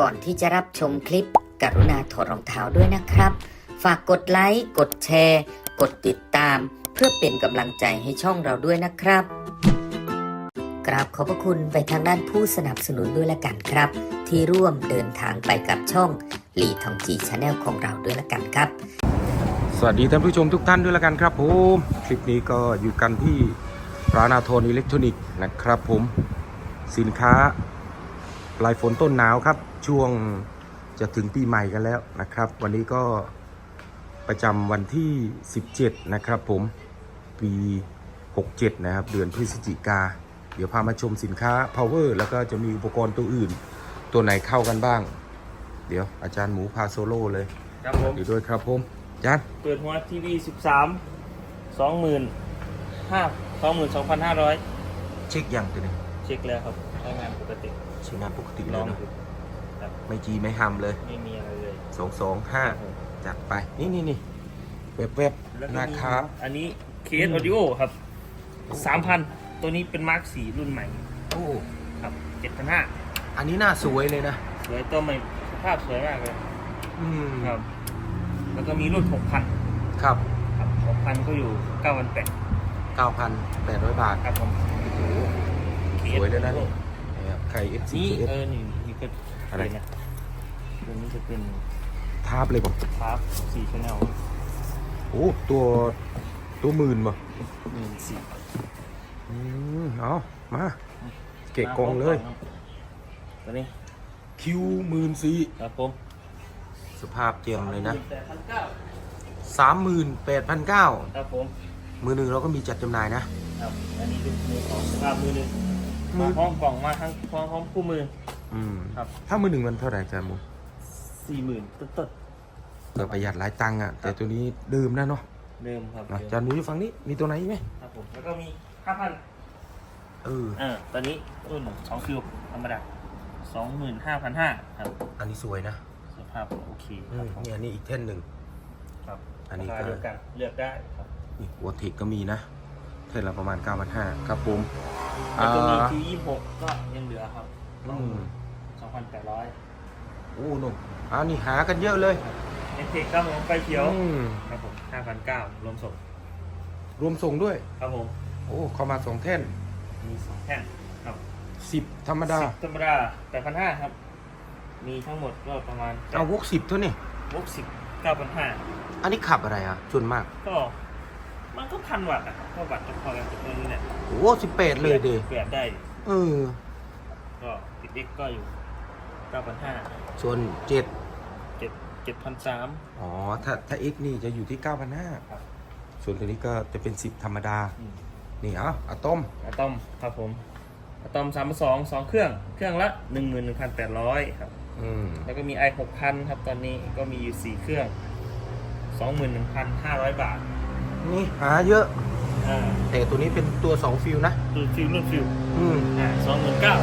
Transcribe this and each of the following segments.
ก่อนที่จะรับชมคลิป กรุณาถอดรองเท้าด้วยนะครับ ฝากกดไลค์ กดแชร์ กดติดตาม เพื่อเป็นกำลังใจให้ช่องเราด้วยนะครับ กราบขอบพระคุณไปทางด้านผู้สนับสนุนด้วยละกันครับ ที่ร่วมเดินทางไปกับช่องหลีทองจีชาแนลของเราด้วยละกันครับ สวัสดีท่านผู้ชมทุกท่านด้วยละกันครับผมคลิปนี้ก็อยู่กันที่ร้านอาโทนอิเล็กทรอนิกส์นะครับผมสินค้าปลายฝนต้นหนาวครับ ช่วงจะถึงปีใหม่กันแล้วนะครับ วันนี้ก็ประจำวันที่ 17 นะครับผมปี 67 นะครับ เดือนพฤศจิกา เดี๋ยวพามาชมสินค้า power แล้วก็จะมีอุปกรณ์ตัวอื่น ตัวไหนเข้ากันบ้าง เดี๋ยวอาจารย์หมูพาโซโล่เลยครับผมอยู่ด้วยครับผมอาจารย์เปิดหัวทีวีสิบสามสองหมื่นห้าสองหมื่นสองพันห้าร้อยเช็คยังตัวนี้เช็คแล้วครับใช้งานปกติ ใช้งานปกติลเลอยงเนาะดูครับ ไม่จีไม่ห้ามเลยไม่มีอะไรเลยสองสองห้าครับผมจัดไปนี่นี่นี่เว็บเว็บแล้วก็นะมีครับ อันนี้เคสออดิโอครับสามพันตัวนี้เป็นมาร์คสีรุ่นใหม่โอ้ครับเจ็ดพันห้าอันนี้น่าสวยเลยนะสวยตัวใหม่สภาพสวยมากเลยอืมครับ แล้วก็มีรุ่นหกพันครับครับหกพันก็อยู่เก้าพันแปดเก้าพันแปดร้อยบาท ครับผมโอ้สวยเลยนะ นี่ นะครับใคร F C นี่ F เออนี่นี่ก็อะไรเห็นนะ ตัวนี้จะเป็นทาบเลยบอกฟาร์สี่ชแนลโอ้ตัวตัวหมื่นบ่หนึ่งสี่อืมเอามาเกะกองเลย ตัวนี้คิวหมื่นสี่ครับผมสภาพเจียมเลยนะแปดพันเก้าสามหมื่นแปดพันเก้าครับผมมือหนึ่งเราก็มีจัดจำหน่ายนะครับอันนี้เป็นมือของสภาพมือหนึ่งมืมาอพร้อมกล่องมาทั้งพร้อมพร้อมคู่มือ อืมครับ ถ้ามือหนึ่งมันเท่าไหร่จ้าหมู สี่หมื่นต้นต้นก็ประหยัดหลายตังค์อะ แต่ตัวนี้ดื่มนะเนาะๆเดิมครับอะเดิมจานหมูอยู่ฝั่งนี้มีตัวไหนอีกไหมครับผมแล้วก็มีห้าพันเอออ่าตอนนี้รุ่นสองฟิวธรรมดาสองหมื่นห้าพันห้าครับอันนี้สวยนะสภาพโอเคอืครับมเนี่ยอันนี้อีกเท่นหนึ่ง ครับอันนี้ราคาก็ เดียวกันเลือกได้ครับนี่หัวเทคก็มีนะ เท่นละประมาณ 9,500ครับผมแล้วก็มีอ่าคิวยี่หกก็ยังเหลือครับอืมสองพันแปดร้อย โอ้นุ่มอ้าวนี่หากันเยอะเลยเอ็นเทคครับผมไฟเขียวอืมครับผม5,900รวมส่งรวมส่งด้วย ครับผมโอ้เข้ามาสองแท่นมีสองแท่นครับ10ธรรมดาสิบธรรมดา8,500ครับ มีทั้งหมดก็ประมาณเอาวกสิบเท่านี้วกสิบ9,500อันนี้ขับอะไรอะส่วนมาก ก็มันก็พันวัตต์นะครับก็วัตต์จะพอกันกับตัวนี้แหละโอ้สิบแปดเลยเดเปลี่ยนได้เออก็ติดเอ็กก็อยู่ 9,500ส่วนเจ็ด7 7,300อ๋อ ถ้าถ้า X นี่จะอยู่ที่9,500ครับส่วนตัวนี้ก็จะเป็น 10 ธรรมดาอืมนี่เอาอะตอมอะตอมครับผมอะตอม3 2 2เครื่อง เครื่องละ11,800ครับ อืมแล้วก็มี i 6 0 0ครับ ตอนนี้ก็มีอยู่4เครื่อง21,500บาท นี่หาเยอะ อ่าแต่ตัวนี้เป็นตัว 2 ฟิลนะ ดูฟิลรุ่นฟิลอืมอ่าสองหมื่นเก้า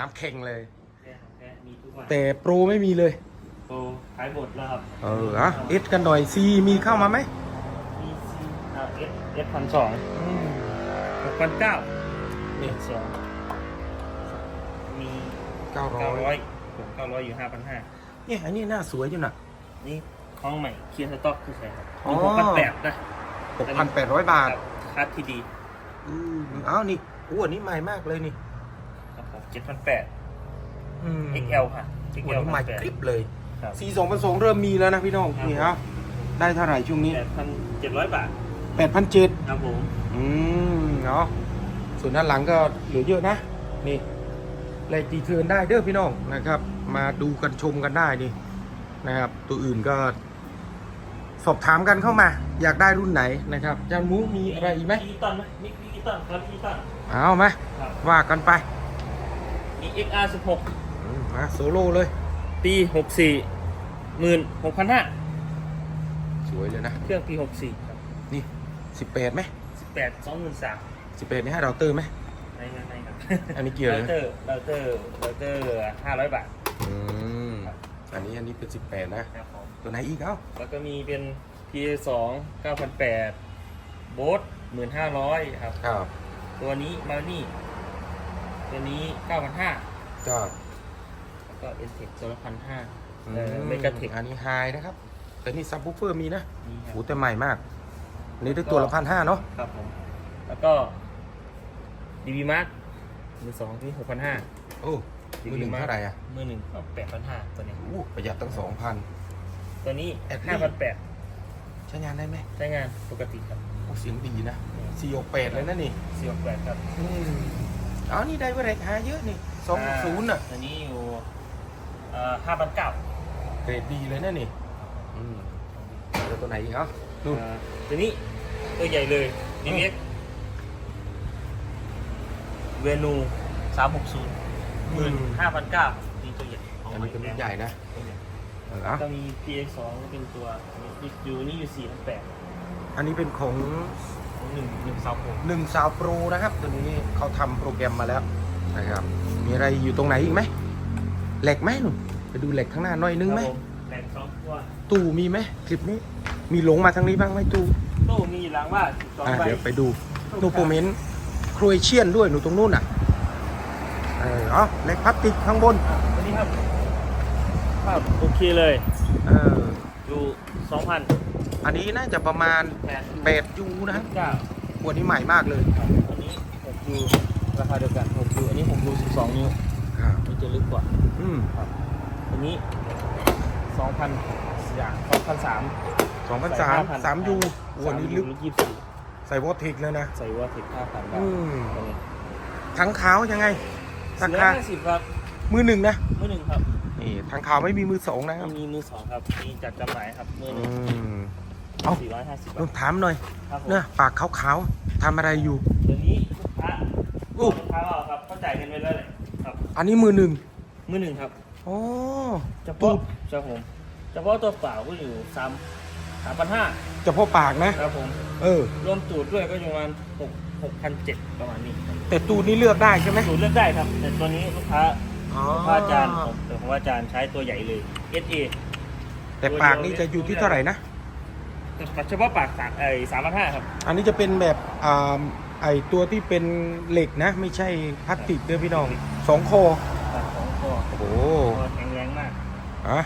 นามแข่งเลยมีทุกวันแต่โปรไม่มีเลยโปรขายบทแล้วครับเอออะเอสกันหน่อย C มีเข้ามาไหมมีซีอ่าเอสเอสพันสองอืมหกพันเก้านี่สองมีเก้าร้เก้าอร้อยยผมเก้าร้อยอยู่ห้าพันห้าเนี่ยอันนี้น่าสวยอยู่นะ นี่ห้องใหม่เคลียร์สต็อกคือใครครับอ๋อมีหกพันแปดนะ6,800บาท ครับคัดที่ดีอืมเอ้านี่อู้อันนี้ใหม่มากเลยนี่ครับผม เจ็ดพันแปดอืม XL ค่ะอัน XL นี้ใหม่พันแปดคลิปเลยครับ C 2 2 0เริ่มมีแล้วนะพี่น้องครับ นี่ครับได้เท่าไหร่ช่วงนี้แปดพันเจ็ดร้อยบาท8,700ครับผมอืมเนาะส่วนด้านหลังก็เหลือเยอะนะ นี่เลขตีเทิร์นได้เด้อพี่น้องนะครับ มาดูกันชมกันได้นี่นะครับ ตัวอื่นก็ สอบถามกันเข้ามา อยากได้รุ่นไหนนะครับจานหมูมีอะไรอีกไหมอีตันไหมมีอีตันครับอีตันเอามาครับว่ากันไป มี XR 16อืมมาโซโล่เลยปีหกสี่หมื่นหกพันห้าสวยเลยนะ เครื่องปีหกสี่ครับ นี่สิบแปดไหมสิบแปดสองหมื่นสามสิบแปดนี่ให้เราเตอร์ไหม ในในในครับอันนี้เกี่ยวเราเลยเตอร์เราเตอร์เราเตอร์ห้าร้อยบาท อืมครับอันนี้อันนี้เป็นสิบแปดนะ ครับผม ตัวไหนอีกเอ้าแล้วก็มีเป็น P สองเก้าพันแปดโบสหมื่นห้าร้อยครับ ครับ ตัวนี้มานี่ ตัวนี้เก้าพันห้าก็แล้วก็เอ็นเทคตัวละพันห้าอืเออเมกาเทคอันนี้ไฮนะครับ แต่นี่ซับวูเฟอร์มีนะนี่ครัโอ้บแต่ใหม่มากนี่ได้ตัวละพันห้าเนาะครับผม แล้วก็ดีบีมาร์มือสองที่หกพันห้าโอ้มือหนึ่งเท่าไหร่อะมือหนึ่งก็แปดพันห้าตัวนี้อู้ประหยัดตั้งสองพันตัวนี้แอดลี่ห้าพันแปดใช้งานได้ไหมใช้งานปกติครับโอ้เสียงดีนะสี่กแปดเลยนะนี่สี่หกแปดครับ อืมอ๋อนี่ได้เวรกหาเยอะนี่สองศูนย์อะ ตัวนี้อยู่ห้าพันเก้าเกรดดีเลยนะนี่อืมแล้วตัวไหนอีกเนาะนู่นตัวนี้ตัวใหญ่เลยดีเอ็กเวนูสามหกศูนย์หมื่นห้าพันเก้านี่ตัวใหญ่ขงอันนี้เป็นรุ่นใหญ่นะตัวใหญ่เออเอาก็มี PX 2ก็เป็นตัวอยู่นี่อยู่4 8 0อันนี้เป็นของของ หนึ่งหนึ่งสาวผมหนึ่งสาวโปรนะครับ ตัวนี้เขาทำโปรแกรมมาแล้วนะครับ มีอะไรอยู่ตรงไหนอีกไหมเหล็กไหมหนุ่มไปดูเหล็กข้างหน้าหน่อยนึงไหมแรงสองตัวตู้มีไหมคลิปนี้ มีหลงมาทางนี้บ้างไหมตู้ตู้มีหลังว่าสองอะใบเดี๋ยวไปดูนูโปรเมนต์โครเอเชียนด้วยหนูตรงนู้นอะเออเอาเหล็กพลาสติกข้างบนตัวนี้ครับภาพโอเคเลย เออ อยู่2,000อันนี้น่าจะประมาณ8 8ยูนะ9วันนี้ใหม่มากเลย อันนี้6ยูราคาเดียวกัน6ยูอันนี้6ยู12นิ้วครับมันจะลึกกว่า อืมอันนี้2,000อย่าง2,003สองพันสามสามยูวันนี้ลึกยี่สิบใส่วอเทคเลยนะ ใส่ว่าถึง5,000ได้อืมตัวนี้ทั้งขาวยังไงราคา450ครับ มือหนึ่งนะ มือหนึ่งครับ นี่ทางขาวไม่มีมือสองนะครับไม่มีมือสองครับมีจัดจำหน่ายครับมือหอืนึ่งม เอ้าสี่ร้อยห้าสิบลองถามหน่อยครับผมเนี่ยปากขาวๆทำอะไรอยู่ตัวนี้ลูกค้าอู้ ลูกค้าเอาครับเขาจ่ายเงินไว้แล้วเลยครับ อันนี้มือหนึ่งมือหนึ่งครับโอ้ เฉพาะเฉพาะผมเฉพาะตัวเปล่าก็อยู่สามสามพันห้าเฉพาะปากนะ ครับผมเออ รวมตูดด้วยก็อยู่ประมาณหกหกพันเจ็ดประมาณนี้ครับแต่ตูดนี้เลือกได้ใช่ไหม ตูดเลือกได้ครับ แต่ตัวนี้ลูกค้า อ๋อลูกค้าอาจารย์ผมแต่ของอาจารย์ใช้ตัวใหญ่เลย SA แต่ปากนี่จะอยู่ที่เท่าไหร่นะ เฉพาะปากสามไอ้สามพันห้าครับ อันนี้จะเป็นแบบอ่าไอตัวที่เป็นเหล็กนะ ไม่ใช่พลาสติกเด้อพี่น้องสองคอปากของคอโอ้โหคอแข็งแรงมากอะ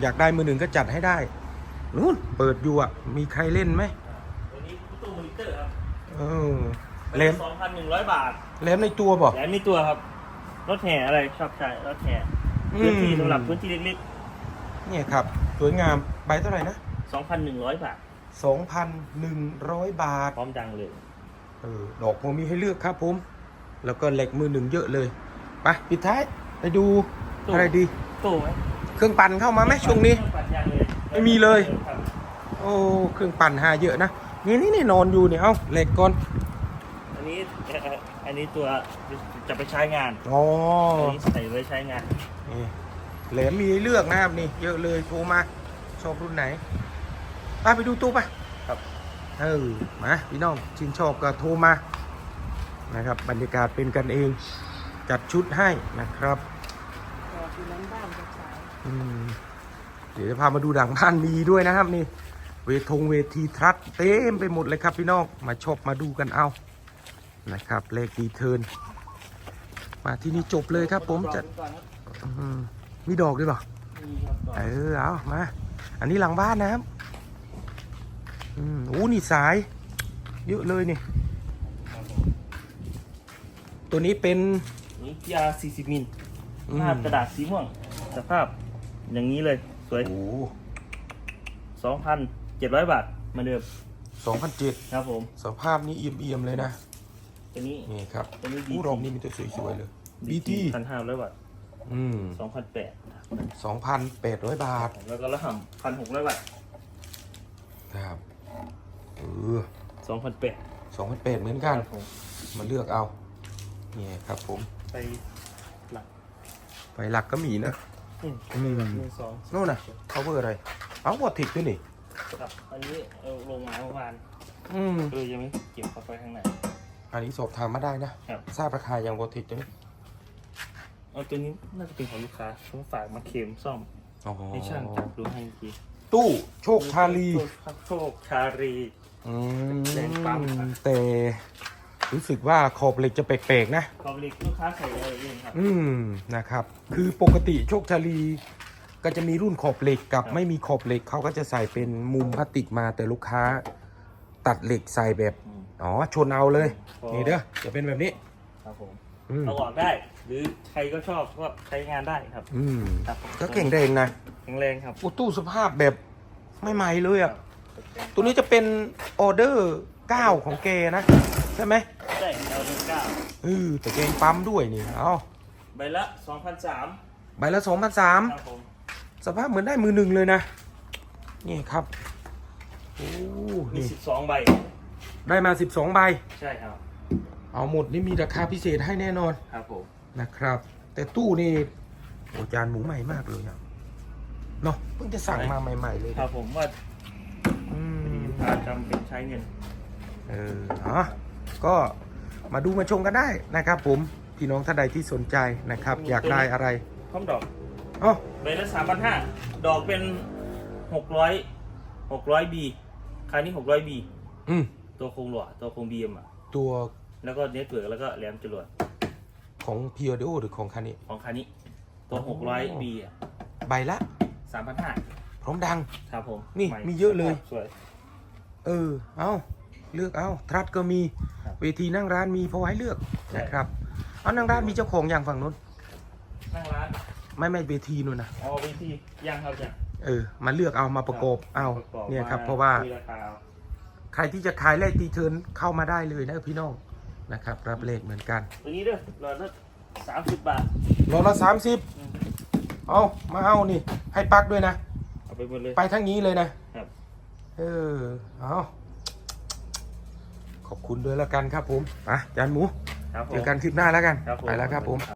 อยากได้มือหนึ่งก็จัดให้ได้นู่นเปิดอยู่อะ มีใครเล่นไหมตัวนี้ตู้มอนิเตอร์ครับเออแหลมสองพันหนึ่งร้อยบาทแหลมในตัวบอกแถมมีตัวครับ รถแห่อะไรชอบใช้รถแห่พื้นที่สำหรับพื้นที่เล็กเนี่ยครับ สวยงามใบเท่าไหร่นะ ๆ2,100 บาท 2,100 บาท พร้อมดังเลย เออดอกผมมีให้เลือกครับผม แล้วก็เหล็กมือหนึ่งเยอะเลยไปปิดท้ายไปดูตู้ อะไรดี ตู้ไหมเครื่องปั่นเข้ามาไหมช่วงนี้ ปัดยางเลยไม่มีเลย ครับโอ้เครื่องปั่นหาเยอะนะนี่นี่นี่นอนอยู่เนี่ยเอ้าเหล็กก่อนอันนี้เอ่อ อันนี้ตัวจะไปใช้งานอ๋ออันนี้ใส่ไว้ใช้งานนี่แหลมมีให้เลือกนะครับนี่ เยอะเลยโทรมาชอบรุ่นไหนไปไปดูตู้ไปครับเออมาพี่น้องชื่นชอบก็โทรมานะครับ บรรยากาศเป็นกันเอง จัดชุดให้นะครับอืมเดี๋ยวจะพามาดูดังบ้านมีด้วยนะครับนี่ เวทงเวทีทรัสเต็มไปหมดเลยครับพี่น้องมาชอบมาดูกันเอา นะครับ เลขดีเทิร์นมาที่นี่จบเลยครับ ผมจะอืมมีดอกด้วยเปล่ามีครับก่อนเออเอามา อันนี้หลังบ้านนะครับอืมโอ้นี่สาย เยอะเลยนี่ครับผมตัวนี้เป็นนี่ยา40มิลอืมภาพกระดาษสีม่วงสภาพอย่างนี้เลยสวยโอ้2,700บาทเหมาเดิมสองพันเจ็ดครับผม สภาพนี้เอี่ยมเอี่ยมๆเลยนะ ตัวนี้ นี่ครับตัวนี้ผู้ BT รอบนี้มีตัวสวยๆเลย BT พันห้าร้อยบาทอืมสองพันแปดสองพันแปดร้อยบาท แล้วก็ละห่ำพันหกร้อยบาทครับเออสองพันแปดสองพันแปดเหมือนกันครับผมมาเลือกเอา นี่ครับผม ไปหลักไฟหลักก็มีนะอืมอืมหนึ่งสองนู่นน่ะ cover อะไร เอาวอติกด้วยนี่ ครับ อันนี้เอาลงมาเมื่อวานอืมก็เลยยังไม่เก็บเข้าไปข้างใน อันนี้สอบถามมาได้นะ ครับ ทราบราคายังวอติกตัวนี้เอาตัวนี้น่าจะเป็นของลูกค้าเขาฝากมาเคลมซ่อมอ๋อให้ช่างจับดูให้อีกทีตู้โชคชาลีโชคชาลี อืแรงปั๊มแต่ รู้สึกว่าขอบเหล็กจะแปลกๆนะคอมลิกลูกค้าใส่อะไรเองครับ อืมนะครับ คือปกติโชคชาลีก็จะมีรุ่นขอบเหล็กกับครับ ไม่มีขอบเหล็กเขาก็จะใส่เป็นมุมพลาสติกมาแต่ลูกค้า ตัดเหล็กใส่แบบ อืมอ๋อชนเอาเลยพอนี่เด้อจะเป็นแบบนี้ ครับผมอืมเอาออกได้ หรือใครก็ชอบก็ใช้งานได้ครับอืมครับผมก็เก่งแรงนะแข็งแรงครับ โอ้ตู้สภาพแบบไม่ใหม่เลยอะ ตัวนี้จะเป็นออเดอร์9ของแกนะ ใช่ไหมใช่เอาหนึ่งเก้าเออแต่แกงปั๊มด้วยนี่เอาใบละสองพันสามใบละครับ2,003ผมสภาพเหมือนได้มือหนึ่งเลยนะ นี่ครับ โอ้มีนี่สิบสองใบ ได้มา 12ใบใช่ครับ เอาหมดนี่มีราคาพิเศษให้แน่นอนครับผมนะครับ แต่ตู้นี่โอ้จานหมูใหม่มากเลยอะเนาะเพิ่งจะสั่งมาใหม่ ๆ เลยครับผมว่าอืมลูกค้าจำเป็นใช้เงินเอออ๋อก็มาดูมาชมกันได้นะครับผมพี่น้องท่านใดที่สนใจนะครับ อยากได้อะไรพร้อมดอกอ๋อใบละสามพันห้าดอกเป็นหกร้อยหกร้อยบีคราวนี้หกร้อยบีอืม ตัวโครงหลวตัวโครงบีเอ็มอะตัวแล้วก็เน็ตเวิร์กแล้วก็แหลมจรวดของพีออดหรือของคันนี้ ของคันนี้ ตัวหกร้อยบีอะใบละสามพันห้าพร้อมดังครับผมนี่ใหมีเยอะเลย สวย เออ เอาเลือกเอาทรัสก็มีครับเวทีนั่งร้านมีพอให้เลือกใช่ นะครับเอานั่งร้านมีเจ้าของอย่างฝั่งนู้นนั่งร้านไม่ไม่เวทีนู่นนะอ๋อวิธียังครับยังเออมาเลือกเอามาประกบเอาประกอบเนี่ยครับมเพราะว่าคุยราคาเอา ใครที่จะขายเลขตีเทิร์นเข้ามาได้เลยนะพี่น้องนะครับรับเลขเหมือนกันตัวนี้เด้อรอละสามสิบบาทโลละสามสิบอืมเอามาเอานี่ ให้ปักด้วยนะ เอาไปหมดเลย ไปทั้งนี้เลยนะครับเออเอาขอบคุณด้วยแล้วกันครับผมอะจานหมูครับผมเจอกันคลิปหน้าแล้วกันครับผมไปแล้วครับผม